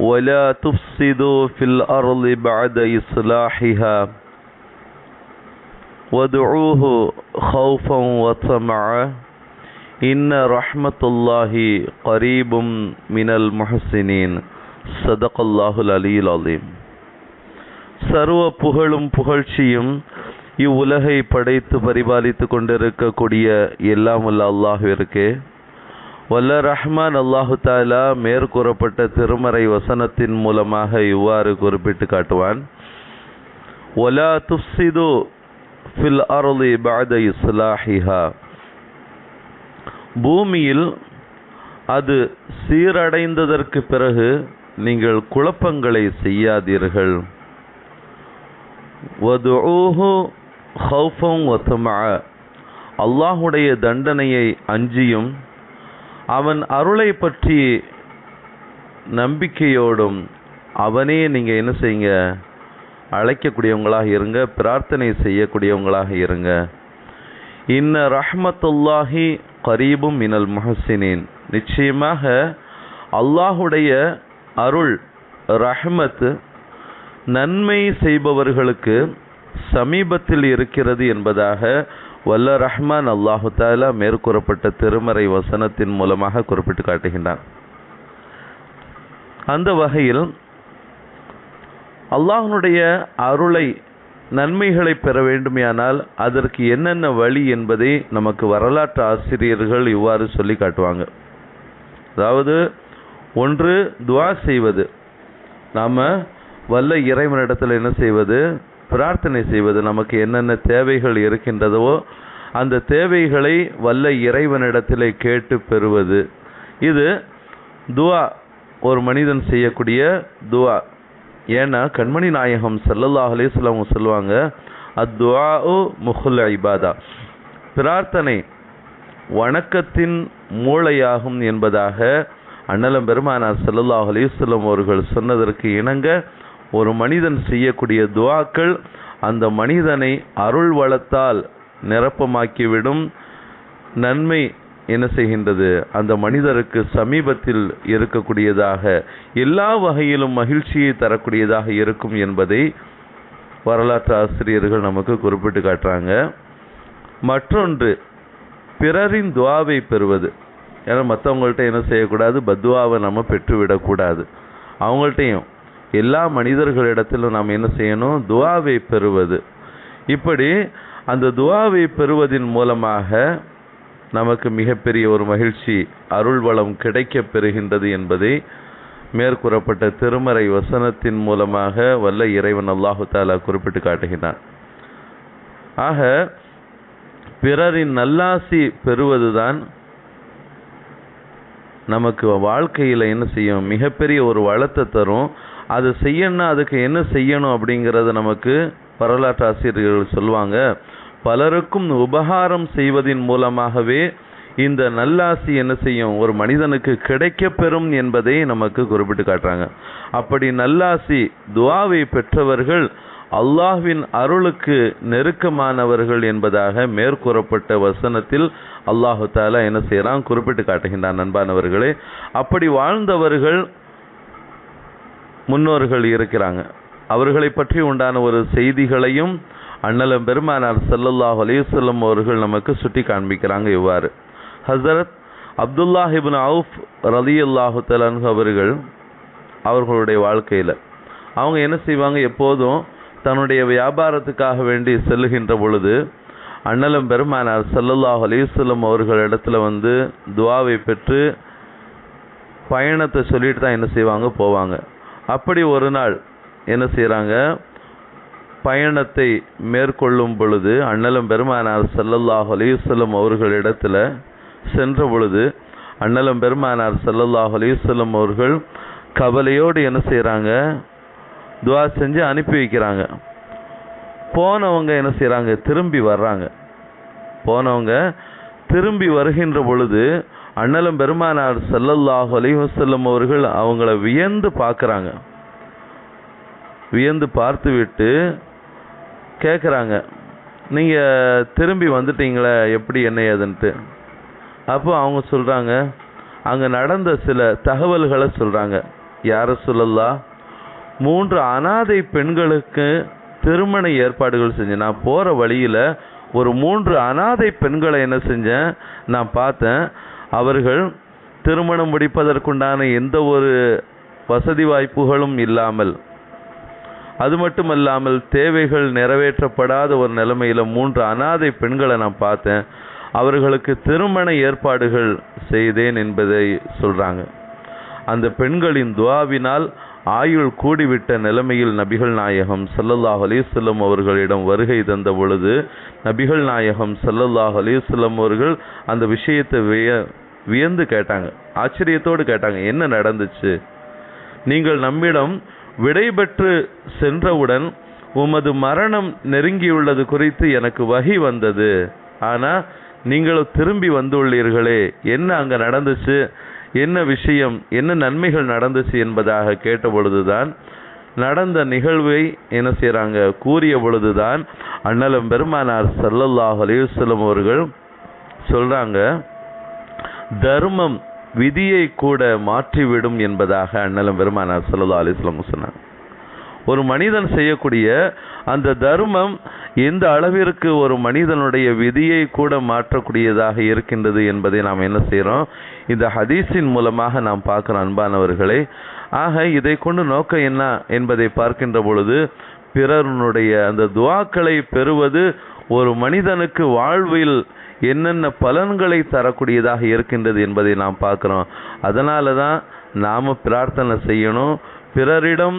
ولا تفسدوا في الأرض بعد إصلاحها وادعوه خوفا وطمعا إن رحمة الله قريب من المحسنين صدق الله العلي العظيم சர்வ புகழும் புகழ்ச்சியும் இவ்வுலகை படைத்து பரிபாலித்து கொண்டிருக்கக்கூடிய எல்லாம் வல்ல அல்லாஹுவிற்கு வல்ல ரஹ்மான் அல்லாஹு தாலா மேற்கூறப்பட்ட திருமறை வசனத்தின் மூலமாக இவ்வாறு குறிப்பிட்டு காட்டுவான். ஒலா துஃப்சிது ஃபில் அருளி பாத இஸ்லாஹிஹா. பூமியில் அது சீரடைந்ததற்கு பிறகு நீங்கள் குழப்பங்களை செய்யாதீர்கள். வதுஊஹு ஹவுஃபம் வசமா அல்லாஹுடைய தண்டனையை அஞ்சியும் அவன் அருளை பற்றி நம்பிக்கையோடும் அவனே நீங்கள் என்ன செய்யுங்க? அழைக்கக்கூடியவங்களாக இருங்க பிரார்த்தனை செய்யக்கூடியவங்களாக இருங்க. இன்ன ரஹ்மத்துல்லாஹி கரீபும் மினல் முஹசினின் நிச்சயமாக அல்லாஹுடைய அருள் ரஹ்மத் நன்மை செய்பவர்களுக்கு சமீபத்தில் இருக்கிறது என்பதாக வல்ல ரஹ்மான் அல்லாஹு தாலா மேற்கூறப்பட்ட திருமறை வசனத்தின் மூலமாக குறிப்பிட்டு காட்டுகின்றான். அந்த வகையில் அல்லாஹனுடைய அருளை நன்மைகளை பெற வேண்டுமையானால் அதற்கு என்னென்ன வழி என்பதை நமக்கு வரலாற்று ஆசிரியர்கள் இவ்வாறு சொல்லி காட்டுவாங்க. அதாவது ஒன்று துவா செய்வது. நாம் வல்ல இறைவனிடத்தில் என்ன செய்வது? பிரார்த்தனை செய்வது நமக்கு என்னென்ன தேவைகள் இருக்கின்றதோ அந்த தேவைகளை வல்ல இறைவனிடத்திலே கேட்டு பெறுவது. இது துவா ஒரு மனிதன் செய்யக்கூடிய துவா. ஏன்னா கண்மணி நாயகம் சல்லல்லாஹ் அலிஸ்லாம் சொல்லுவாங்க அத்துவா முகுல் ஐபாதா பிரார்த்தனை வணக்கத்தின் மூளையாகும் என்பதாக அண்ணலம் பெருமானார் சல்லல்லாஹ் அலிஸ்லாம் அவர்கள் சொன்னதற்கு இணங்க ஒரு மனிதன் செய்யக்கூடிய துவாக்கள் அந்த மனிதனை அருள் வளத்தால் நிரப்பமாக்கிவிடும். நன்மை என்ன செய்கின்றது? அந்த மனிதருக்கு சமீபத்தில் இருக்கக்கூடியதாக எல்லா வகையிலும் மகிழ்ச்சியை தரக்கூடியதாக இருக்கும் என்பதை வரலாற்று ஆசிரியர்கள் நமக்கு குறிப்பிட்டு காட்டுறாங்க. மற்றொன்று பிறரின் துவாவை பெறுவது. ஏன்னா மற்றவங்கள்ட்ட என்ன செய்யக்கூடாது? பத்வாவை நம்ம பெற்றுவிடக்கூடாது. அவங்கள்ட்டையும் எல்லா மனிதர்களிடத்திலும் நாம் என்ன செய்யணும்? துவாவை பெறுவது. இப்படி அந்த துவாவை பெறுவதன் மூலமாக நமக்கு மிகப்பெரிய ஒரு மகிழ்ச்சி அருள் வளம் கிடைக்க பெறுகின்றது என்பதை மேற்கூறப்பட்ட திருமறை வசனத்தின் மூலமாக வல்ல இறைவன் அல்லாஹு தாலா குறிப்பிட்டு காட்டுகிறான் ஆக பிறரின் நல்லாசி பெறுவதுதான் நமக்கு வாழ்க்கையில் என்ன செய்யும்? மிகப்பெரிய ஒரு வளத்தை தரும். அது செய்யணும்னா அதுக்கு என்ன செய்யணும் அப்படிங்கிறத நமக்கு வரலாற்று ஆசிரியர்கள் சொல்லுவாங்க. பலருக்கும் உபகாரம் செய்வதன் மூலமாகவே இந்த நல்லாசி என்ன செய்யும்? ஒரு மனிதனுக்கு கிடைக்க பெறும் என்பதை நமக்கு குறிப்பிட்டு காட்டுறாங்க. அப்படி நல்லாசி துவாவை பெற்றவர்கள் அல்லாஹ்வின் அருளுக்கு நெருக்கமானவர்கள் என்பதாக மேற்கூறப்பட்ட வசனத்தில் அல்லாஹு தாலா என்ன செய்கிறான் குறிப்பிட்டு காட்டுகின்றான் நண்பானவர்களே. அப்படி வாழ்ந்தவர்கள் முன்னோர்கள் இருக்கிறாங்க. அவர்களை பற்றி உண்டான ஒரு செய்திகளையும் அண்ணலம் பெருமானார் சல்லல்லாஹ் அலையுசல்லம் அவர்கள் நமக்கு சுட்டி காண்பிக்கிறாங்க இவ்வாறு. ஹசரத் அப்துல்லாஹிபின் அவுஃப் ரலி அல்லாஹு தலான்ஹு அவர்கள் அவர்களுடைய வாழ்க்கையில் அவங்க என்ன செய்வாங்க? எப்போதும் தன்னுடைய வியாபாரத்துக்காக வேண்டி செல்லுகின்ற பொழுது அண்ணலம் பெருமானார் சல்லல்லாஹ் அவர்கள் இடத்துல வந்து துவாவை பெற்று பயணத்தை சொல்லிட்டு தான் என்ன செய்வாங்க? போவாங்க. அப்படி ஒரு நாள் என்ன செய்கிறாங்க பயணத்தை மேற்கொள்ளும் பொழுது அண்ணலம் பெருமானார் சல்லல்லாஹ் அலையுசல்லம் அவர்களிடத்தில் சென்ற பொழுது அண்ணலம் பெருமானார் செல்லல்லாஹ் அலையுசல்லம் அவர்கள் கவலையோடு என்ன செய்கிறாங்க துவா செஞ்சு அனுப்பி வைக்கிறாங்க. போனவங்க என்ன செய்கிறாங்க திரும்பி வர்றாங்க. போனவங்க திரும்பி வருகின்ற பொழுது அண்ணலும் பெருமானார் ஸல்லல்லாஹு அலிஹசல்லம் அவர்கள் அவங்கள வியந்து பார்க்குறாங்க. வியந்து பார்த்துவிட்டு கேட்குறாங்க நீங்கள் திரும்பி வந்துட்டீங்களே எப்படி என்ன ஏதுன்ட்டு? அப்போ அவங்க சொல்கிறாங்க அங்கே நடந்த சில தகவல்களை சொல்கிறாங்க யார சொல்லலாம் மூன்று அனாதை பெண்களுக்கு திருமண ஏற்பாடுகள் செஞ்சேன். நான் போகிற வழியில் ஒரு மூன்று அனாதை பெண்களை என்ன செஞ்சேன் நான் பார்த்தேன். அவர்கள் திருமணம் முடிப்பதற்குண்டான எந்த ஒரு வசதி வாய்ப்புகளும் இல்லாமல் அது மட்டுமல்லாமல் தேவைகள் நிறைவேற்றப்படாத ஒரு நிலைமையில் மூன்று அனாதை பெண்களை நான் பார்த்தேன். அவர்களுக்கு திருமண ஏற்பாடுகள் செய்தேன் என்பதை சொல்கிறாங்க அந்த பெண்களின் துவாவினால் ஆயுள் கூடிவிட்ட நிலைமையில் நபிகள் நாயகம் சல்லல்லாஹ் அலிசல்லம் அவர்களிடம் வருகை தந்த பொழுது நபிகள் நாயகம் சல்லல்லாஹ் அலிசல்லம் அவர்கள் அந்த விஷயத்தை விய வியந்து கேட்டாங்க. ஆச்சரியத்தோடு கேட்டாங்க என்ன நடந்துச்சு? நீங்கள் நம்மிடம் விடைபெற்று சென்றவுடன் உமது மரணம் நெருங்கியுள்ளது குறித்து எனக்கு வகி வந்தது. ஆனால் நீங்களும் திரும்பி வந்துள்ளீர்களே. என்ன அங்கே நடந்துச்சு? என்ன விஷயம் என்ன நன்மைகள் நடந்துச்சு என்பதாக கேட்ட பொழுதுதான் நடந்த நிகழ்வை என்ன செய்கிறாங்க கூறிய பொழுதுதான் அண்ணலம் பெருமானார் சல்லல்லாஹ் அலைஹி அவர்கள் சொல்கிறாங்க தர்மம் விதியை கூட மாற்றிவிடும் என்பதாக அண்ணலம் பெருமானார் ஸல்லல்லாஹு அலிஸ்லம் சொன்னாங்க. ஒரு மனிதன் செய்யக்கூடிய அந்த தர்மம் எந்த அளவிற்கு ஒரு மனிதனுடைய விதியை கூட மாற்றக்கூடியதாக இருக்கின்றது என்பதை நாம் என்ன செய்கிறோம் இந்த ஹதீஸின் மூலமாக நாம் பார்க்குறோம் அன்பானவர்களே. ஆக இதை கொண்டு நோக்கம் என்ன என்பதை பார்க்கின்ற பொழுது பிறருடைய அந்த துவாக்களை பெறுவது ஒரு மனிதனுக்கு வாழ்வில் என்னென்ன பலன்களை தரக்கூடியதாக இருக்கின்றது என்பதை நாம் பார்க்குறோம். அதனால தான் நாம் பிரார்த்தனை செய்யணும். பிறரிடம்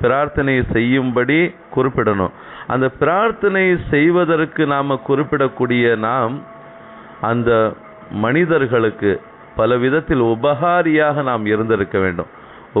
பிரார்த்தனை செய்யும்படி குறிப்பிடணும். அந்த பிரார்த்தனை செய்வதற்கு நாம் குறிப்பிடக்கூடிய நாம் அந்த மனிதர்களுக்கு பல விதத்தில் உபகாரியாக நாம் இருந்திருக்க வேண்டும்.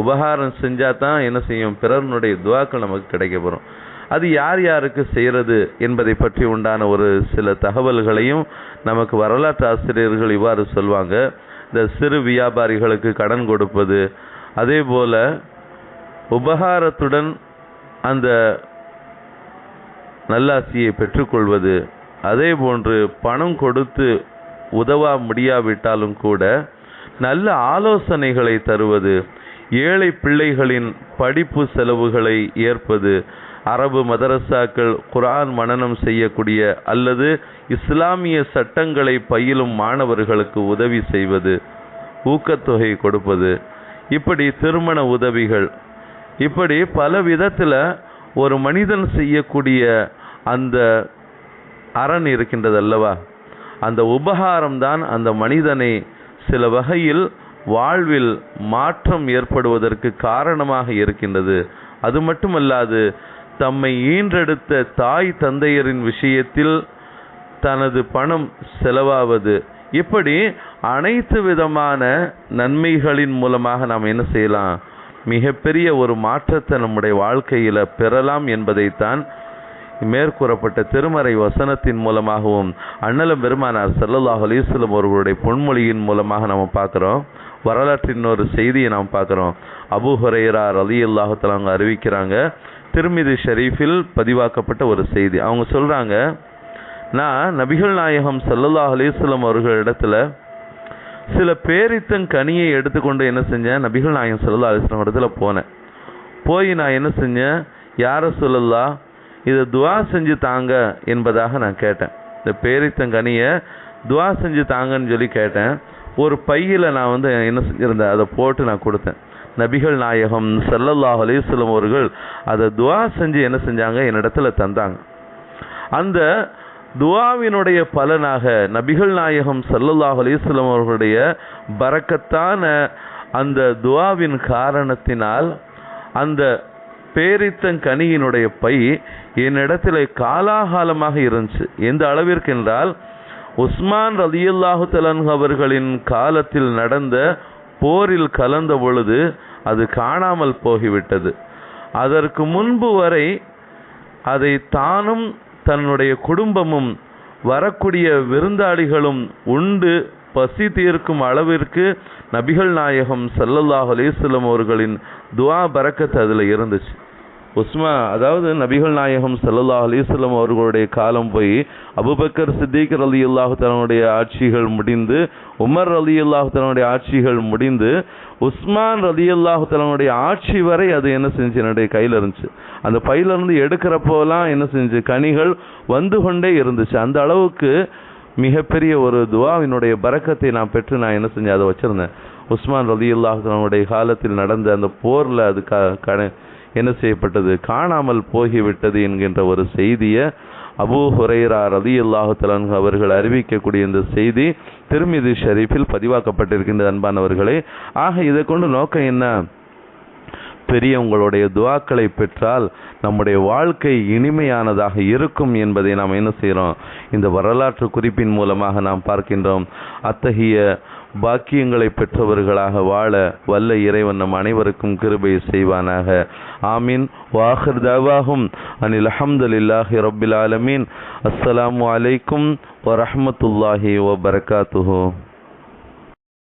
உபகாரம் செஞ்சால் தான் என்ன செய்யும்? பிறனுடைய துவாக்கள் நமக்கு கிடைக்க வரும் அது யார் யாருக்கு செய்கிறது என்பதை பற்றி உண்டான ஒரு சில தகவல்களையும் நமக்கு வரலாற்று ஆசிரியர்கள் இவ்வாறு சொல்வாங்க. இந்த சிறு வியாபாரிகளுக்கு கடன் கொடுப்பது அதே போல் உபகாரத்துடன் அந்த நல்லாசியை பெற்றுக்கொள்வது அதே போன்று பணம் கொடுத்து உதவ முடியாவிட்டாலும் கூட நல்ல ஆலோசனைகளை தருவது ஏழை பிள்ளைகளின் படிப்பு செலவுகளை ஏற்பது அரபு மதரசாக்கள் குரான் மனனம் செய்யக்கூடிய அல்லது இஸ்லாமிய சட்டங்களை பயிலும் மாணவர்களுக்கு உதவி செய்வது ஊக்கத்தொகை கொடுப்பது இப்படி திருமண உதவிகள் இப்படி பல விதத்தில் ஒரு மனிதன் செய்யக்கூடிய அந்த அரண் இருக்கின்றது அல்லவா அந்த உபகாரம் தான் அந்த மனிதனை சில வகையில் வாழ்வில் மாற்றம் ஏற்படுவதற்கு காரணமாக இருக்கின்றது. அது மட்டுமல்லாது தம்மை ஈன்றெடுத்த தாய் தந்தையரின் விஷயத்தில் தனது பணம் செலவாவது. இப்படி அனைத்து விதமான நன்மைகளின் மூலமாக நாம் என்ன செய்யலாம்? மிகப்பெரிய ஒரு மாற்றத்தை நம்முடைய வாழ்க்கையில் பெறலாம் என்பதைத்தான் மேற்கூறப்பட்ட திருமறை வசனத்தின் மூலமாகவும் அண்ணலம் பெருமானார் ஸல்லல்லாஹு அலிஸ்லம் அவர்களுடைய பொன்மொழியின் மூலமாக நம்ம பார்க்குறோம். வரலாற்றின் ஒரு செய்தியை நாம் பார்க்குறோம். அபு ஹுரைரா அலி தஆலா அவங்க அறிவிக்கிறாங்க திருமிதி ஷெரீஃபில் பதிவாக்கப்பட்ட ஒரு செய்தி. அவங்க சொல்கிறாங்க நான் நபிகள் நாயகம் ஸல்லல்லாஹு அலிஸ்லம் அவர்கள் இடத்துல சில பேரித்தன் கனியை எடுத்துக்கொண்டு என்ன செஞ்சேன்? நபிகள் நாயகம் சொல்லலா அலிஸ்லாம் இடத்துல போனேன். போய் நான் என்ன செஞ்சேன்? யாரை சொல்லலாம் இதை துவா செஞ்சு தாங்க என்பதாக நான் கேட்டேன். இந்த பேரித்தங்கனியை துவா செஞ்சு தாங்கன்னு சொல்லி கேட்டேன். ஒரு பையில் நான் வந்து என்ன செஞ்சிருந்தேன்? அதை போட்டு நான் கொடுத்தேன். நபிகள் நாயகம் சல்லல்லாஹ் அலிஸ்லம் அவர்கள் அதை துவா செஞ்சு என்ன செஞ்சாங்க? என்னிடத்துல தந்தாங்க. அந்த துவாவினுடைய பலனாக நபிகள் நாயகம் சல்லல்லாஹ் அலைஹி அவர்களுடைய பறக்கத்தான அந்த துவாவின் காரணத்தினால் அந்த பேரித்தங்கனியினுடைய பை என்னிடத்தில் காலாகாலமாக இருந்துச்சு. எந்த அளவிற்கு என்றால் உஸ்மான் ரலியல்லாஹு தலன் அவர்களின் காலத்தில் நடந்த போரில் கலந்த பொழுது அது காணாமல் போகிவிட்டது. அதற்கு முன்பு வரை அதை தானும் தன்னுடைய குடும்பமும் வரக்கூடிய விருந்தாளிகளும் உண்டு பசி தீர்க்கும் அளவிற்கு நபிகள் நாயகம் சல்லல்லாஹ் அலைஹி அவர்களின் துவா பரக்கத் அதில் இருந்துச்சு. உஸ்மா அதாவது நபிகள் நாயகம் ஸல்லல்லாஹு அலிஸ்லம் அவர்களுடைய காலம் போய் அபூபக்கர் சித்திக் அலி தன்னுடைய ஆட்சிகள் முடிந்து உமர் அலி தன்னுடைய ஆட்சிகள் முடிந்து உஸ்மான் ரலியல்லாஹு தன்னுடைய ஆட்சி வரை அது என்ன செஞ்சு என்னுடைய கையில் இருந்துச்சு. அந்த பையிலிருந்து எடுக்கிறப்போலாம் என்ன செஞ்சு கனிகள் வந்து கொண்டே இருந்துச்சு. அந்த அளவுக்கு மிகப்பெரிய ஒரு துவாவினுடைய பரக்கத்தை நான் பெற்று நான் என்ன செஞ்சேன் அதை வச்சிருந்தேன். உஸ்மான் ரலியல்லாஹு தன்னுடைய காலத்தில் நடந்த அந்த போரில் அது க க- என்ன செய்யப்பட்டது? காணாமல் போகிவிட்டது என்கின்ற ஒரு செய்தியை அபூ ஹுரைரா ரலியல்லாஹு தஆலா அவர்கள் அறிவிக்கக்கூடிய இந்த செய்தி திருமிதி ஷரீஃபில் பதிவாக்கப்பட்டிருக்கின்ற அன்பானவர்களே. ஆக இதை கொண்டு நோக்கம் என்ன? பெரியவங்களுடைய துவாக்களை பெற்றால் நம்முடைய வாழ்க்கை இனிமையானதாக இருக்கும் என்பதை நாம் என்ன செய்கிறோம் இந்த வரலாற்று குறிப்பின் மூலமாக நாம் பார்க்கின்றோம். அத்தகைய பாக்கியங்களை பெற்றவர்களாக வாழ வல்ல இறைவன் நம் அனைவருக்கும் கிருபை செய்வானாக. ஆமீன். வாஹர் தவாகும் அனில் அஹம்துலில்லாஹி ரபில் ஆலமீன். அஸ்ஸலாமு அலைக்கும் வரமத்துல்லாஹி வபர்காத்துஹூ.